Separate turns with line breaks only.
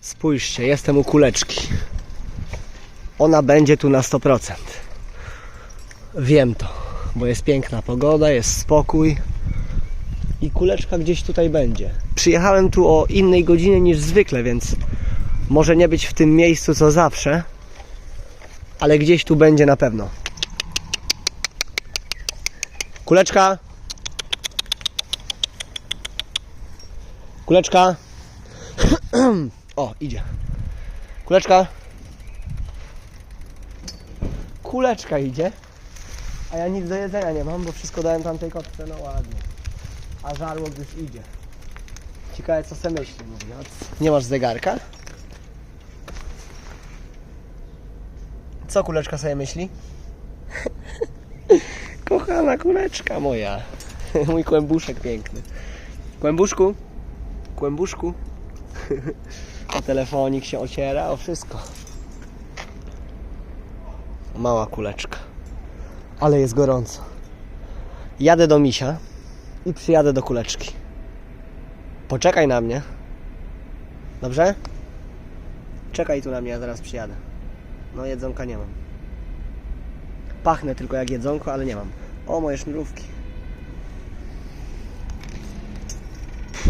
Spójrzcie, jestem u kuleczki. Ona będzie tu na 100%. Wiem to, bo jest piękna pogoda, jest spokój i kuleczka gdzieś tutaj będzie. Przyjechałem tu o innej godzinie niż zwykle, więc może nie być w tym miejscu co zawsze, ale gdzieś tu będzie na pewno. Kuleczka! Kuleczka! O, idzie. Kuleczka! Kuleczka idzie. A ja nic do jedzenia nie mam, bo wszystko dałem tamtej kotce, no ładnie. A żarłok już idzie. Ciekawe co se myśli, mówiąc. Nie masz zegarka? Co kuleczka sobie myśli? Kochana kuleczka moja. Mój kłębuszek piękny. Kłębuszku? Kłębuszku? Telefonik się ociera, o wszystko. Mała kuleczka. Ale jest gorąco. Jadę do misia i przyjadę do kuleczki. Poczekaj na mnie. Dobrze? Czekaj tu na mnie, ja zaraz przyjadę. No jedzonka nie mam. Pachnę tylko jak jedzonko, ale nie mam. O, moje sznurówki.